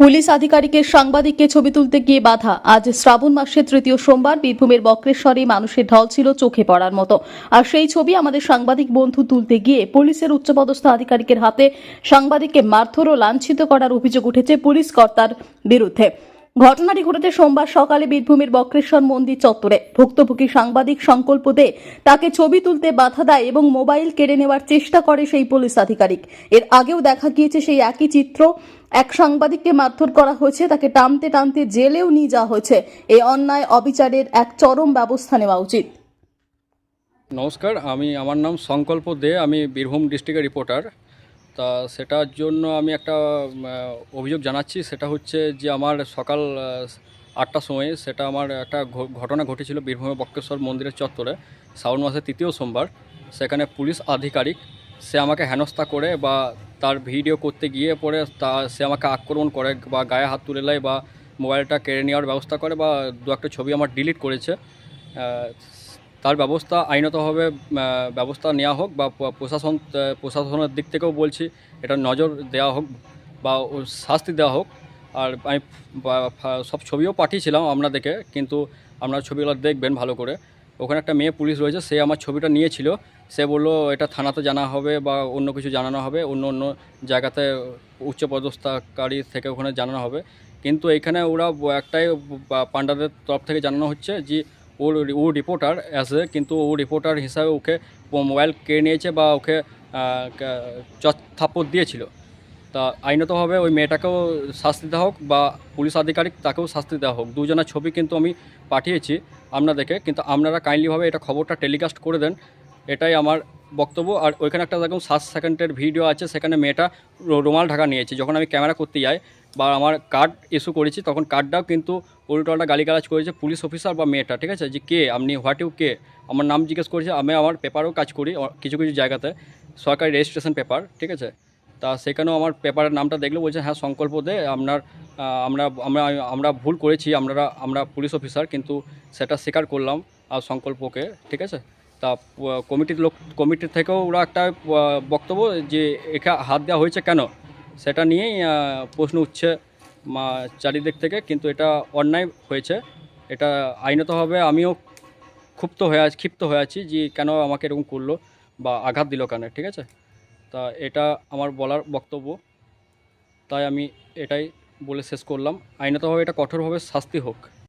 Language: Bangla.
পুলিশ আধিকারিকের সাংবাদিককে ছবি তুলতে গিয়ে বাধা। আজ শ্রাবণ মাসের তৃতীয় সোমবার বীরভূমের বক্রেশ্বরে মানুষের ঢল ছিল চোখে পড়ার মতো। আর সেই ছবি আমাদের সাংবাদিক বন্ধু তুলতে গিয়ে পুলিশের উচ্চপদস্থ আধিকারিকের হাতে সাংবাদিককে মারধর ও লাঞ্ছিত করার অভিযোগ উঠেছে পুলিশ কর্তার বিরুদ্ধে। ঘটনাটি ঘটেছে সোমবার সকালে বীরভূমের বক্রেশ্বর মন্দির চত্বরে। ভুক্তভোগী সাংবাদিক সংকল্প দে তাকে ছবি তুলতে বাধা দেয় এবং মোবাইল কেড়ে নেওয়ার চেষ্টা করে সেই পুলিশ আধিকারিক। এর আগেও দেখা গিয়েছে সেই একই চিত্র। এক সাংবাদিককে মারধর করা হয়েছে, তাকে টানতে টানতে জেলেও নিয়ে যাওয়া হয়েছে। এই অন্যায় অবিচারের এক চরম ব্যবস্থা নেওয়া উচিত। নমস্কার, আমি, আমার নাম সংকল্প দে, আমি বীরভূম ডিস্ট্রিক্টের রিপোর্টার। তা সেটার জন্য আমি একটা অভিযোগ জানাচ্ছি। সেটা হচ্ছে যে আমার সকাল আটটার সময় সেটা আমার একটা ঘটনা ঘটেছিল বীরভূমে বক্রেশ্বর মন্দিরের চত্বরে, শ্রাবণ মাসের তৃতীয় সোমবার। সেখানে পুলিশ আধিকারিক, সে আমাকে হেনস্থা করে বা তার ভিডিও করতে গিয়ে পরে তা, সে আমাকে আক্রমণ করে বা গায়ে হাত তুলে নেয় বা মোবাইলটা কেড়ে নেওয়ার ব্যবস্থা করে বা দু একটা ছবি আমার ডিলিট করেছে। তার ব্যবস্থা আইনতভাবে ব্যবস্থা নেওয়া হোক বা প্রশাসন প্রশাসনের দিক থেকেও বলছি, এটা নজর দেওয়া হোক বা শাস্তি দেওয়া হোক। আর আমি সব ছবিও পাঠিয়েছিলাম আপনাদেরকে, কিন্তু আপনারা ছবিগুলো দেখবেন ভালো করে। ওখানে একটা মেয়ে পুলিশ রয়েছে, সে আমার ছবিটা নিয়েছিল। সে বলল, এটা থানাতে জানা হবে বা অন্য কিছু জানানো হবে, অন্য অন্য জায়গাতে উচ্চপদস্থকারী থেকে ওখানে জানানো হবে। কিন্তু এখানে ওরা একটাই পান্ডাদের তরফ থেকে জানানো হচ্ছে যে ওর ও রিপোর্টার অ্যাসে কিন্তু ও রিপোর্টার হিসাবে ওকে ও মোবাইল কেড়ে নিয়েছে বা ওকে থাপ্পড় দিয়েছিল। তা আইনতভাবে ওই মেয়েটাকেও শাস্তি দেওয়া হোক বা পুলিশ আধিকারিক তাকেও শাস্তি দেওয়া হোক। দুজনের ছবি কিন্তু আমি পাঠিয়েছি আপনাদেরকে কিন্তু আপনারা কাইন্ডলিভাবে এটা খবরটা টেলিকাস্ট করে দেন, এটাই আমার বক্তব্য। আর ওইখানে একটা দেখুন, সাত সেকেন্ডের ভিডিও আছে, সেখানে মেয়েটা রুমাল ঢাকা নিয়েছে। যখন আমি ক্যামেরা করতে যাই বা আমার কার্ড ইস্যু করেছি, তখন কার্ডটাও কিন্তু উল্টোটা গালিগালাজ করেছে পুলিশ অফিসার বা মেয়েটা, ঠিক আছে? যে কে? আপনি হোয়াট ইউ কে? আমার নাম জিজ্ঞেস করেছে, আমি আমার পেপারও কাজ করি কিছু কিছু জায়গাতে, সরকারি রেজিস্ট্রেশন পেপার ঠিক আছে? তা সেখানেও আমার পেপারের নামটা দেখলে, বলছে হ্যাঁ সংকল্প দে, আপনার আমরা আমরা আমরা ভুল করেছি, আমরা আমরা পুলিশ অফিসার কিন্তু সেটা স্বীকার করলাম আর সংকল্পকে, ঠিক আছে? তা কমিটির লোক, কমিটির থেকেও ওরা একটা বক্তব্য যে এখা, হাত দেওয়া হয়েছে কেন? সেটা নিয়েই প্রশ্ন উঠছে চারিদিক থেকে, কিন্তু এটা অন্যায় হয়েছে। এটা আইনতভাবে আমিও ক্ষুব্ধ হয়ে আছি, ক্ষিপ্ত হয়ে আছি যে কেন আমাকে এরকম করল বা আঘাত দিল কেন, ঠিক আছে? তা এটা আমার বলার বক্তব্য। তাই আমি এটাই বলে শেষ করলাম। আইনতভাবে এটা কঠোরভাবে শাস্তি হোক।